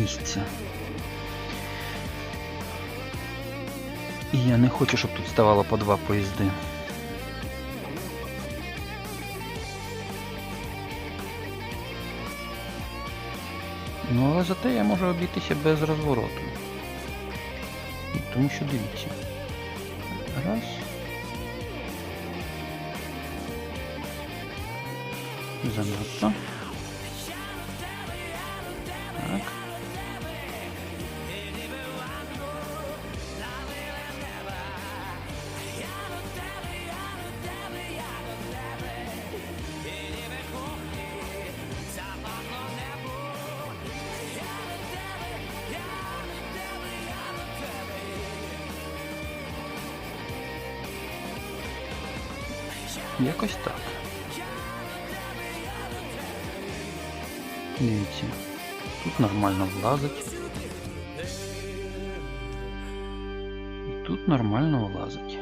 місця. І я не хочу, щоб тут ставало по два поїзди. Ну, але зате я можу обійтися без розвороту. Тому що дивіться. Раз. Занадто. Якось так. Дивіться. Тут нормально влазить. І тут нормально влазить.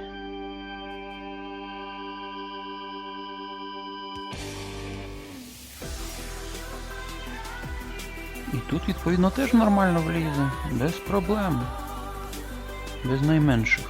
І тут, відповідно, теж нормально влізе. Без проблем. Без найменших.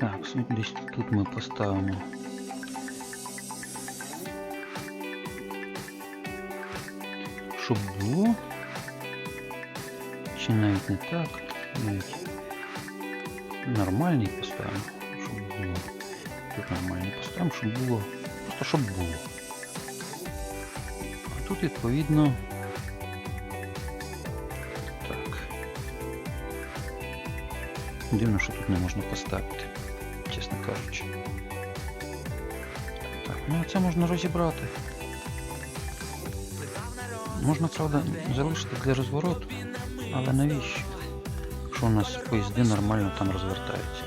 Так, десь тут ми поставимо. Щоб було. Чи навіть не так. Навіть нормальний поставимо. Щоб було. Тут нормальний поставимо, щоб було. Просто щоб було. А тут відповідно. Так. Дивно, що тут не можна поставити, кажучи. Так, ну це можна розібрати. Можна, правда, залишити для розвороту, але навіщо? Якщо у нас поїзди нормально там розвертаються.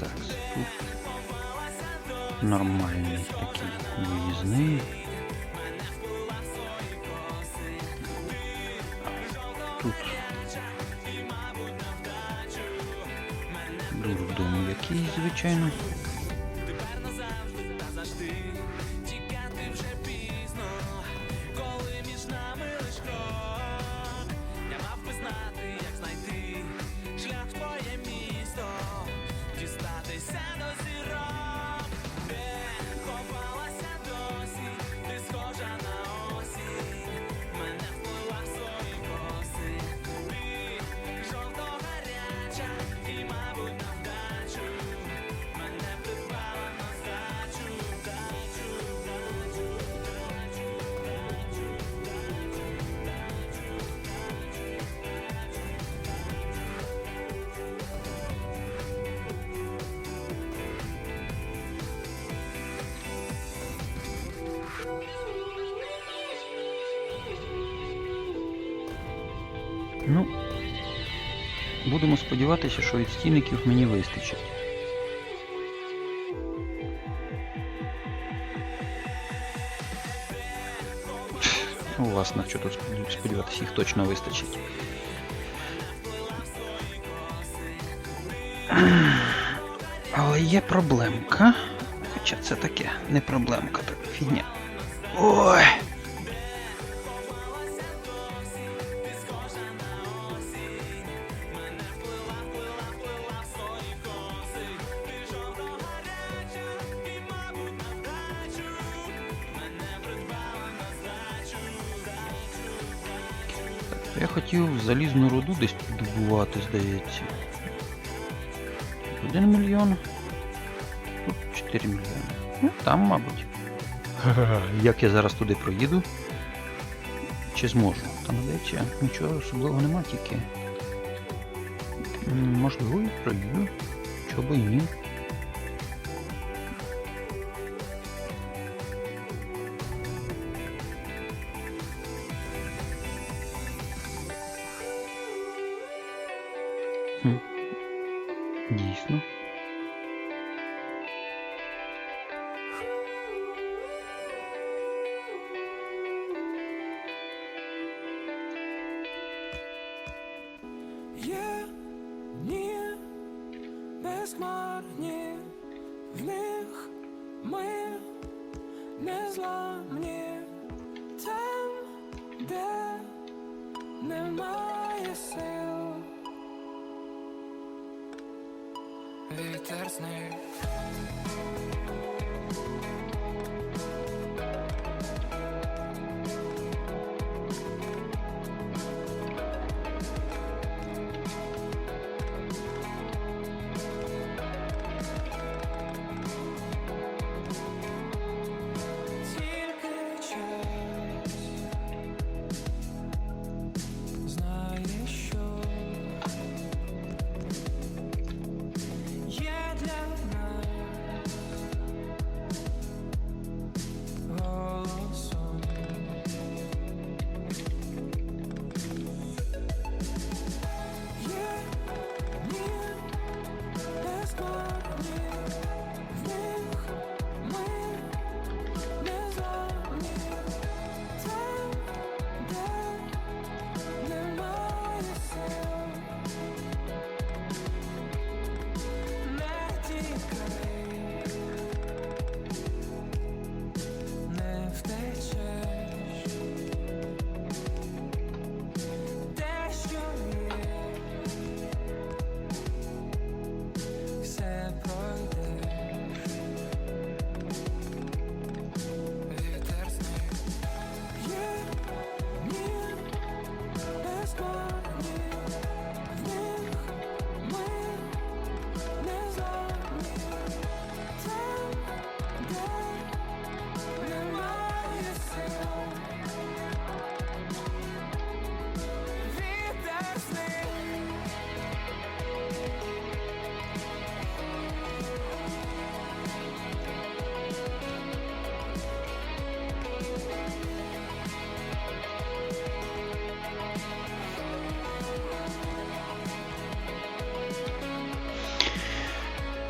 Так, нормальний такий виїзний. Дурдом якийсь, будемо сподіватися, що від стільників мені вистачить. У вас на що тут сподів- сподіватися, їх точно вистачить. Але є проблемка. Хоча це таке, не проблемка, так фігня. Ой! Я хотів залізну руду десь добувати, здається. Один мільйон. Тут 4 мільйони. Ну, там, мабуть. Як я зараз туди проїду? Чи зможу? Там здається, нічого особливого нема тільки. Можливо, і проїду. Чого би і ні. Безмарні, в них ми не зламні. Там, де немає сил. Вітер з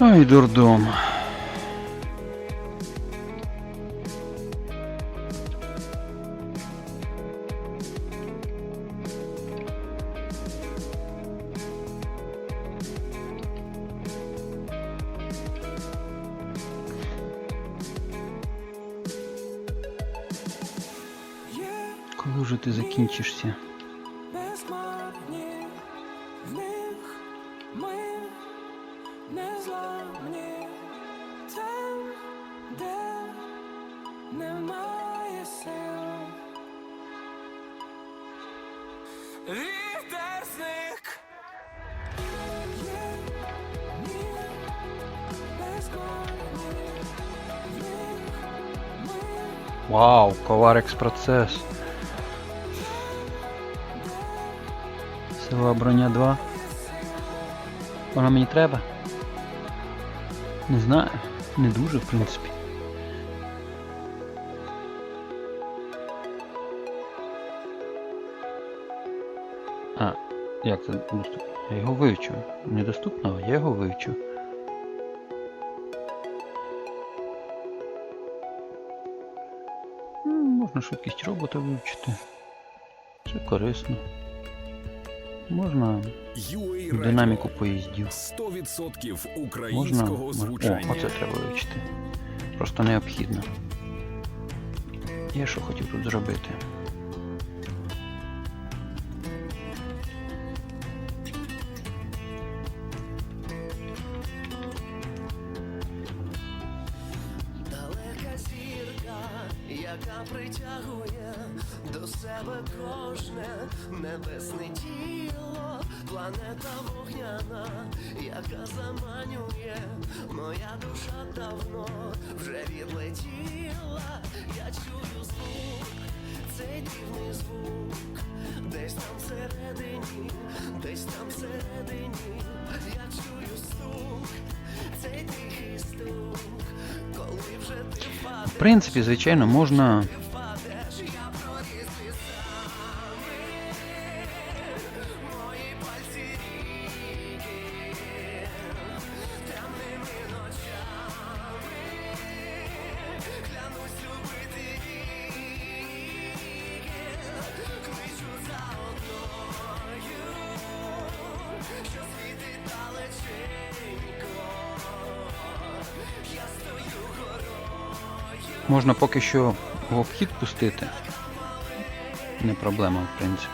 Ой, дурдом. є Коли вже ти закінчишся? Незламні, там, де немає Вау, коварекс процес. Сила броня 2. Вона мені треба? Не знаю. Не дуже, в принципі. А, як це доступно? Я його вивчу. Недоступно, я його вивчу. М, Можна швидкість робота вивчити. Це корисно. Можна динаміку поїздів. 100% Можна. українського О, оце треба вивчити. Просто необхідно. Я що хотів тут зробити? До себе кожне небесне тіло, планета вогняна, яка заманює, моя душа давно вже відлетіла, я чую звук, цей дивний звук, десь там всередині, десь там всередині, я чую стук, цей тихий стук, коли вже ти впадеш. В принципі, звичайно, можна Можна поки що в обхід пустити. Не проблема, в принципі.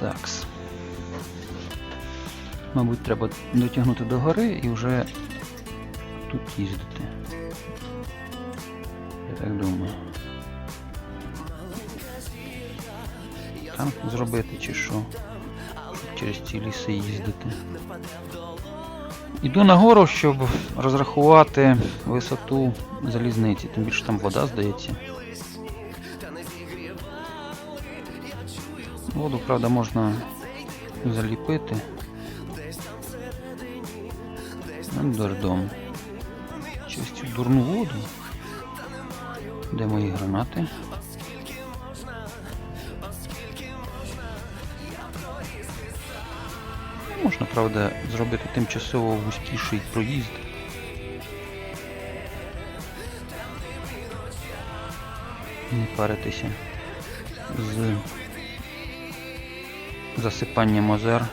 Такс. Мабуть, треба дотягнути до гори і вже тут їздити. Я так думаю. Там зробити чи що? Через ці ліси їздити. Іду нагору, щоб розрахувати висоту залізниці, тим більше там вода, здається. Воду, правда, можна заліпити. Дурдом. Через цю дурну воду. Де мої гранати? Можна, правда, зробити тимчасово вузькіший проїзд. Не паритися з засипанням озер.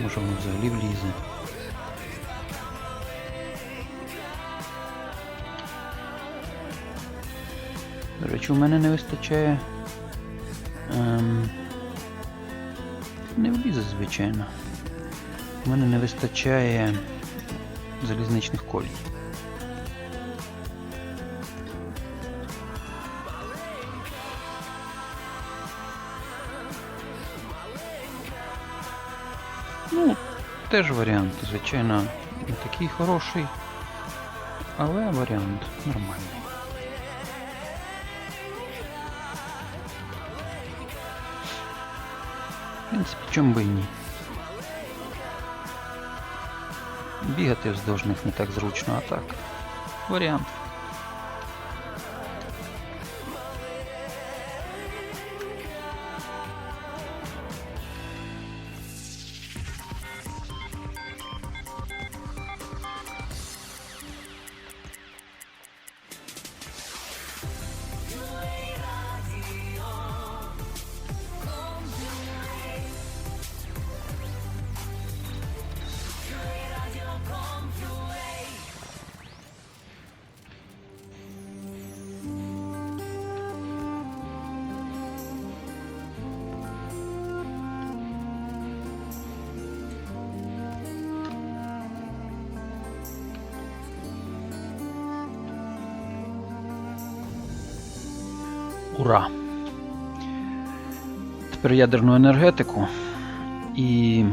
Може воно взагалі влізе. До речі, у мене не вистачає. Ем, не влізе, звичайно. У мене не вистачає залізничних колій. Ну, теж варіант, звичайно, не такий хороший, але варіант нормальний. Принципі, чому би і ні. Бігати вздовж них не так зручно, а так. Варіант. Ура! Тепер ядерну енергетику і.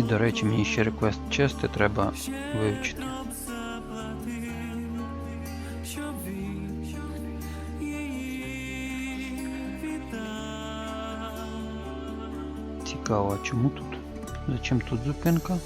І, до речі, мені ще реквест чести треба вивчити. Цікаво, чому тут? Зачем тут зупинка?